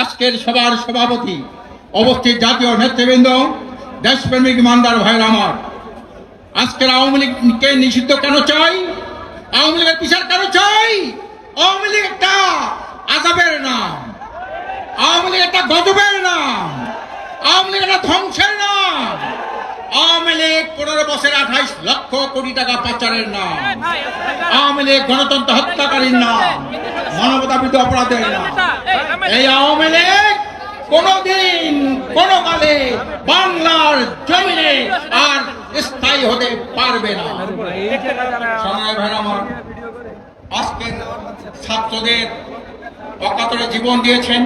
আজকের সবার সভাপতি অবস্থিত জাতীয় নেতৃবৃন্দ, দেশপ্রেমিক ইমানদার ভাইয়ের আমার। আজকের আওয়ামী লীগকে নিষিদ্ধ কেন চাই? আওয়ামী লীগের বিচার কেন চাই? আওয়ামী লীগ একটা আজাবের নাম। আওয়ামী লীগ একটা গজবের নাম। আওয়ামী লীগ একটা ধ্বংসের নাম। আওয়ামী লীগ পনেরো বছর আঠাইশ লক্ষ কোটি টাকা পাচারের নাম। আওয়ামী লীগ গণতন্ত্র হত্যাকারীর নাম। মানবতা বিরোধী অপরাধের নাম। এই আওয়ামী লীগ কোনদিন কোন কালে বাংলার জমিনে আর স্থায়ী হতে পারবে না। সংগ্রামী ভাইরা আমার আজকে ছাত্রদের অকাতরে জীবন দিয়েছেন,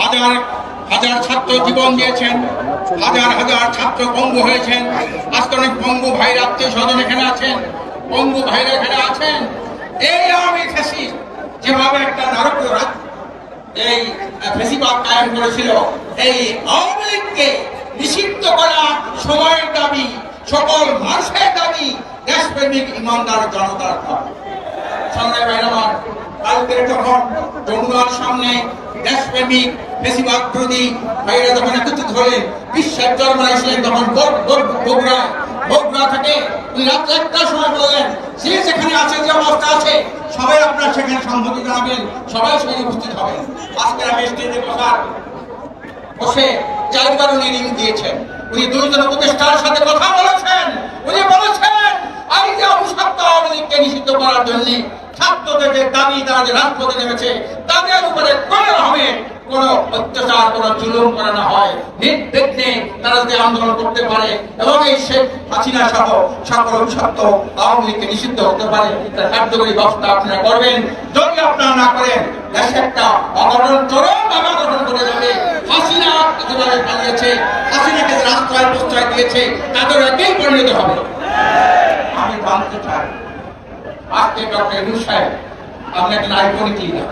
হাজার হাজার ছাত্র জীবন দিয়েছেন, হাজার হাজার ছাত্র পঙ্গু হয়েছেন। আজকে অনেক পঙ্গু ভাইরা, আত্মীয় স্বজন এখানে আছেন, পঙ্গু ভাইরা এখানে আছেন। এই আমি যেভাবে একটা নারক রাত এই ফেসিবাদ কায়েম করেছিল। এই আওয়ামী লীগকে নিষিদ্ধ করা সময়ের দাবি, সকল মানুষের দাবি দেশপ্রেমিক ইমানদার জনতার দাবি। ভাইরা আমার কালকে যখন যমুনার সামনে দেশপ্রেমিক বেশিরভাগ বিরোধী ভাইরা যখন একত্রিত হলেন, বিশ্বের জন্মায় এসেছিলেন তখন বগুড়া বগুড়া থেকে। রাত্রে একটার সময় বললেন যে যেখানে আছে, যে অবস্থা আছে সবাই আপনার সেখানে সম্মতি জানাবেন সবাই সেখানে উপস্থিত হবেন। আজকে আমি স্টেজে বসার বসে চারবার উনি রিং দিয়েছেন। উনি দুইজন উপদেষ্টার সাথে কথা বলেছেন। উনি বলেছেন এই যে অভিশপ্ত আওয়ামী নিষিদ্ধ করার জন্য ছাত্রদের দাবি তারা যে রাজপথে নেমেছে, তাদের উপরে কোন রকমের কোন অত্যাচার, কোন হয়। তারা আন্দোলন করতে পারে, এবং এই শেখ হাসিনা সহ সকল অভিশপ্ত আওয়ামী লীগকে নিষিদ্ধ হতে পারে, তার কার্যকরী ব্যবস্থা আপনারা করবেন। যদি আপনারা না করেন, দেশে একটা চরম করে যাবে। হাসিনা পালিয়েছে, হাসিনাকে রাস্তায় প্রশ্রয় দিয়েছে তাদের একই পরিণত হবে। আমি জানতে চাই, আজকে doctor iconic leader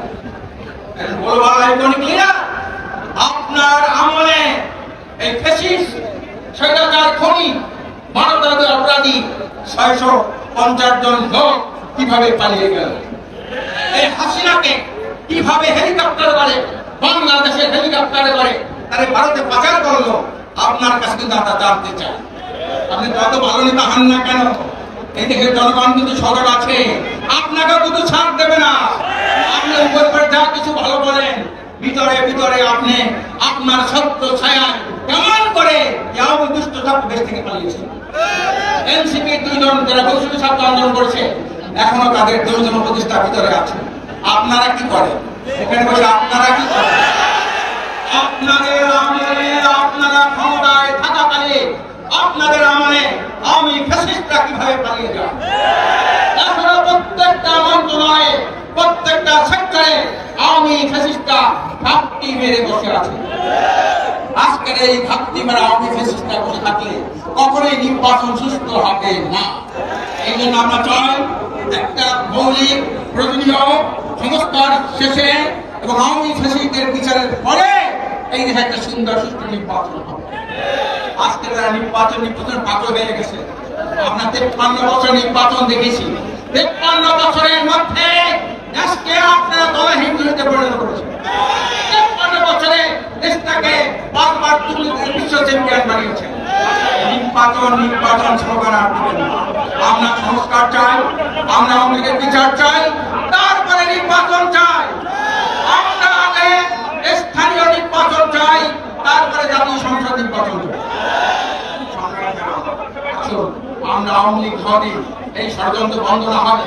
iconic leader আপনার আমলে এই ফেসিস স্বৈরাচার খনি, মানবতাবাদী অপরাধী ছয়শো পঞ্চাশ জন লোক কীভাবে পালিয়ে গেল? এই হাসিনাকে কীভাবে হেলিকপ্টার করে বাংলাদেশের হেলিকপ্টারে করে তারে ভারতে পাচার করল, আপনার কাছে কিন্তু আমরা জানতে চাই। আপনি যত ভালো নেতা হন না কেন? দেশের জনগণ কিন্তু সদর আছে। আপনাকে কিন্তু ছাড় দেবে না। আপনি উপর যা কিছু ভালো বলেন ভিতরে ভিতরে আপনি আপনার সত্য ছায়া কেমন করে দুষ্ট দেশ থেকে পালিয়েছে। এনসিপি দুইজন যারা ছাত্র আন্দোলন এখনও তাদের দুজন উপদেষ্টা ভিতরে আছে। আপনারা কি এখানে বসে আপনারা কি আপনাদের আমলে, আপনারা ক্ষমতায় থাকাকালে আপনাদের আমলে আমি ফ্যাসিস্টরা কীভাবে পালিয়ে যান? এখনও প্রত্যেকটা মন্ত্রণালয়ে, প্রত্যেকটা সেক্টরে আমি ফ্যাসিস্টরা ঘাপটি মেরে বসে আছে। আজকের এই ঘাপটি মেরা আমি ফ্যাসিস্টরা বসে থাকলে কখনোই নির্বাচন সুস্থ হবে না। এই জন্য আমরা চাই একটা মৌলিক প্রয়োজনীয় সংস্কার শেষে এবং আওয়ামী ফ্যাসিস্টদের বিচারের পরে এই দেশে একটা সুন্দর সুষ্ঠু নির্বাচন হবে। আজকে তারা নির্বাচন নির্বাচন পাগল হয়ে গেছে। আমরা তেপ্পান্ন বছর নির্বাচন দেখেছি। তেপ্পান্ন বছরের মধ্যে দেশকে আপনারা দলে হিন্দুতে পরিণত করেছেন। তেপ্পান্ন বছরে দেশটাকে বারবার তুলে বিশ্ব চ্যাম্পিয়ন বানিয়েছেন। নির্বাচন নির্বাচন স্লোগান আর আমরা সংস্কার চাই, আমরা আওয়ামী বিচার চাই, তারপরে নির্বাচন চাই। আমরা স্থানীয় নির্বাচন চাই, তারপরে জাতীয় সংসদ নির্বাচন আমরা আওয়ামী লীগ এই ষড়যন্ত্র বন্ধ না হবে।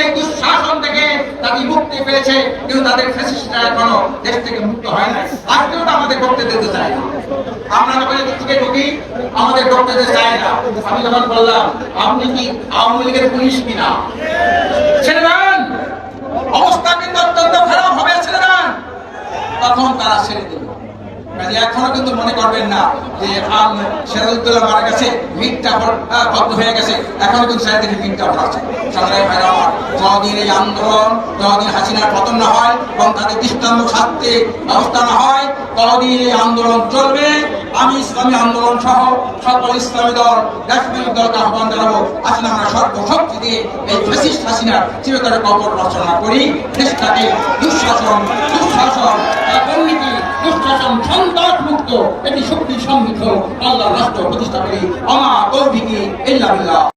মুক্তি পেয়েছে, কিন্তু তাদের ফ্যাসিস্টরা এখনও দেশ থেকে মুক্ত হয় না আর কেউ আমাদের করতে দিতে চায় না। আমরা যখন ঢুকি আমাদের করতে দিতে চায় না। আমি যখন বললাম, আপনি কি আওয়ামী লীগের পুলিশ কিনা? ছেড়ে দেন অবস্থা কিন্তু অত্যন্ত খারাপ হবে ছেড়ে দেন তখন তারা ছেড়ে দিল কাজে এখনও কিন্তু মনে করবেন না যে আম সেরাজউদ্দৌলা মারা গেছে মিটটা বদ্ধ হয়ে গেছে। এখনও কিন্তু সাইডে মিটটা আছে। সংগ্রামী ভাইরা আমার যতদিন এই আন্দোলন যতদিন হাসিনার পতন না হয় এবং তাদের দৃষ্টান্ত ছাড়তে ব্যবস্থা না হয় ততদিন এই আন্দোলন চলবে। আমি ইসলামী আন্দোলন সহ সকল ইসলামী দল দেশপ্রেমিক দলকে আহ্বান জানাব। আসলে আমরা সর্বশক্তি দিয়ে এই ফেসিস্ট হাসিনার চিরতরে কবর রচনা করি। দেশটাকে দুঃশাসন দুঃশাসন দুঃশাসন, সন্ত্রাস মুক্ত একটি শক্তি সমৃদ্ধ আল্লাহ রাষ্ট্র প্রতিষ্ঠা করি আমার তৌফিকি ইল্লাহ